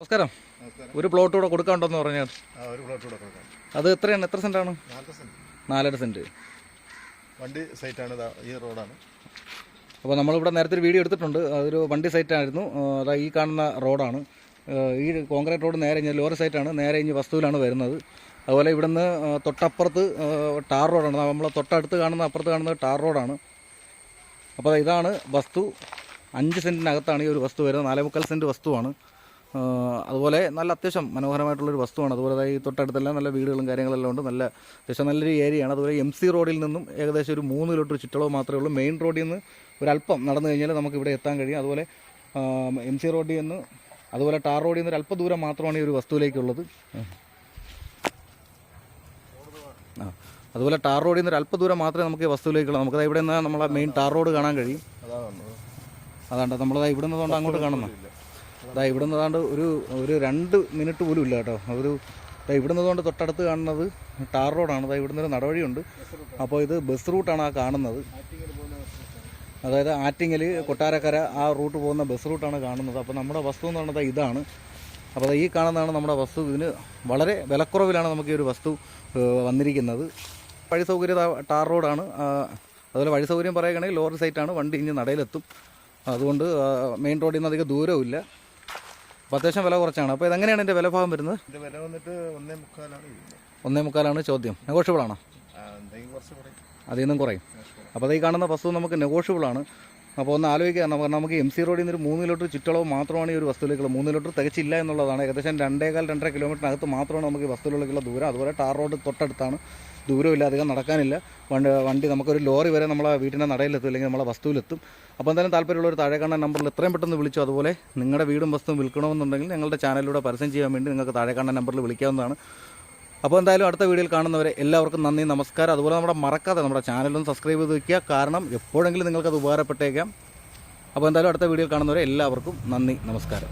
നമസ്കാരം. ഒരു പ്ലോട്ട് കൂടെ കൊടുക്കാണ്ടെന്ന് പറഞ്ഞാൽ ആ ഒരു പ്ലോട്ട് കൂടെ കൊടുക്കാം. അത് എത്രയാണ്? എത്ര സെന്റ് ആണ്? സെന്റ് നാലര സെന്റ് വണ്ടി സൈറ്റാണ് ആണ് ഈ റോഡാണ് അപ്പോൾ നമ്മളിവിടെ നേരത്തെ ഒരു വീഡിയോ എടുത്തിട്ടുണ്ട്. അതൊരു വണ്ടി സൈറ്റായിരുന്നു അതാ ഈ കാണുന്ന റോഡാണ് ഈ കോൺക്രീറ്റ് റോഡ് നേരെ കഴിഞ്ഞ് ലോറി സൈറ്റാണ് നേരെ കഴിഞ്ഞ് വസ്തുവിലാണ് വരുന്നത്. അതുപോലെ ഇവിടുന്ന് തൊട്ടപ്പുറത്ത് ടാർ റോഡാണ് നമ്മൾ തൊട്ടടുത്ത് കാണുന്ന അപ്പുറത്ത് കാണുന്ന ടാർ റോഡാണ് അപ്പോൾ ഇതാണ് വസ്തു. അഞ്ച് സെന്റിനകത്താണ് ഈ ഒരു വസ്തു വരുന്നത്. നാലേ മുക്കാൽ സെന്റ് വസ്തുവാണ്. അതുപോലെ നല്ല അത്യാവശ്യം മനോഹരമായിട്ടുള്ളൊരു വസ്തുവാണ്. അതുപോലെ ഈ തൊട്ടടുത്തെല്ലാം നല്ല വീടുകളും കാര്യങ്ങളെല്ലാം ഉണ്ട്. നല്ല അത്യാവശ്യം നല്ലൊരു ഏരിയയാണ്. അതുപോലെ എം സി റോഡിൽ നിന്നും ഏകദേശം ഒരു മൂന്ന് കിലോമീറ്റർ ചുറ്റളവ് മാത്രമേ ഉള്ളൂ. മെയിൻ റോഡിൽ നിന്ന് ഒരല്പം നടന്നു കഴിഞ്ഞാൽ നമുക്ക് ഇവിടെ എത്താൻ കഴിയും. അതുപോലെ എം സി റോഡിൽ നിന്ന് അതുപോലെ ടാർ റോഡിൽ നിന്ന് ഒരു അല്പ ദൂരം മാത്രമാണ് ഈ ഒരു വസ്തുവിലേക്കുള്ളത്. ആ അതുപോലെ ടാർ റോഡിൽ നിന്ന് ഒരു അല്പ ദൂരം മാത്രമേ നമുക്ക് ഈ വസ്തുവിലേക്കുള്ളൂ നമുക്ക് ഇവിടെ നിന്ന് നമ്മളെ മെയിൻ ടാർ റോഡ് കാണാൻ കഴിയും. അതാണ് നമ്മളത് ഇവിടെ നിന്നുകൊണ്ട് അങ്ങോട്ട് കാണുന്നു അതാ ഇവിടെ നിന്നാണ്ട് ഒരു ഒരു രണ്ട് മിനിറ്റ് പോലും ഇല്ല കേട്ടോ. ഒരു ഇവിടെ നിന്നുകൊണ്ട് തൊട്ടടുത്ത് കാണുന്നത് ടാർ റോഡാണ്. അതാ ഇവിടുന്ന് ഒരു നടവഴിയുണ്ട്. അപ്പോൾ ഇത് ബസ് റൂട്ടാണ് ആ കാണുന്നത്. അതായത് ആറ്റിങ്ങൽ കൊട്ടാരക്കര ആ റൂട്ട് പോകുന്ന ബസ് റൂട്ടാണ് കാണുന്നത്. അപ്പോൾ നമ്മുടെ വസ്തു എന്ന് പറയുന്നത് ഇതാണ്. അപ്പോൾ ഈ കാണുന്നതാണ് നമ്മുടെ വസ്തു. ഇതിന് വളരെ വിലക്കുറവിലാണ് നമുക്ക് ഈ ഒരു വസ്തു വന്നിരിക്കുന്നത്. വഴി സൗകര്യം ടാർ റോഡാണ്. അതുപോലെ വഴി സൗകര്യം പറയുകയാണെങ്കിൽ ലോറി സൈറ്റാണ്. വണ്ടി ഇനി നടയിലെത്തും. അതുകൊണ്ട് മെയിൻ റോഡിൽ നിന്ന് അധികം ദൂരമില്ല അപ്പോൾ അത്യാവശ്യം വില കുറച്ചാണ്. അപ്പോൾ ഇതെങ്ങനെയാണ് ഇതിന്റെ വില ഭാഗം വരുന്നത്? ഇതിന്റെ വില വന്നിട്ട് ഒന്നേ മുക്കാലാണ് വരുന്നത്. ഒന്നേ മുക്കാലാണ് ചോദ്യം. നെഗോഷ്യബിൾ ആണോ? ആ, എന്തെങ്കിലും കുറച്ച് കുറയും. അതിൽ നിന്നും കുറയും. അപ്പോൾ അത് ഈ കാണുന്ന വസ്തു നമുക്ക് നെഗോഷ്യബിൾ ആണ്. അപ്പോൾ ഒന്ന് ആലോചിക്കുക കാരണം നമുക്ക് എം സി റോഡിൽ നിന്ന് ഒരു മൂന്ന് കിലോമീറ്റർ ചുറ്റളവ് മാത്രമാണ് ഈ ഒരു വസ്തുവിലേക്കുള്ള മൂന്ന് കിലോമീറ്റർ തികച്ചില്ല എന്നുള്ളതാണ്. ഏകദേശം രണ്ടേകാൽ രണ്ടര കിലോമീറ്ററിനകത്ത് മാത്രമാണ് നമുക്ക് ഈ വസ്തുവിലേക്കുള്ള ദൂരം. അതുപോലെ ടാർ റോഡ് തൊട്ടടുത്താണ്. ദൂരമില്ല അധികം നടക്കാനില്ല. വണ്ടി വണ്ടി നമുക്കൊരു ലോറി വരെ നമ്മളെ വീട്ടിന്റെ നടയിലെത്തും അല്ലെങ്കിൽ നമ്മളെ വസ്തുവിലെത്തും അപ്പോൾ എന്തായാലും താല്പര്യമുള്ള ഒരു താഴെ കാണുന്ന നമ്പറിൽ എത്രയും പെട്ടെന്ന് വിളിച്ചു അതുപോലെ നിങ്ങളുടെ വീടും വസ്തുവും വിൽക്കണമെന്നുണ്ടെങ്കിൽ ഞങ്ങളുടെ ചാനലിലൂടെ പരസ്യം ചെയ്യാൻ വേണ്ടി നിങ്ങൾക്ക് താഴെ നമ്പറിൽ വിളിക്കാവുന്നതാണ്. അപ്പോൾ എന്തായാലും അടുത്ത വീഡിയോയിൽ കാണുന്നവരെ എല്ലാവർക്കും നന്ദി നമസ്കാരം. അതുപോലെ നമ്മുടെ മറക്കാതെ നമ്മുടെ ചാനലൊന്ന് സബ്സ്ക്രൈബ് ചെയ്ത് വയ്ക്കുക കാരണം എപ്പോഴെങ്കിലും നിങ്ങൾക്കത് ഉപകാരപ്പെട്ടേക്കാം. അപ്പോൾ എന്തായാലും അടുത്ത വീഡിയോയിൽ കാണുന്നവരെ എല്ലാവർക്കും നന്ദി നമസ്കാരം.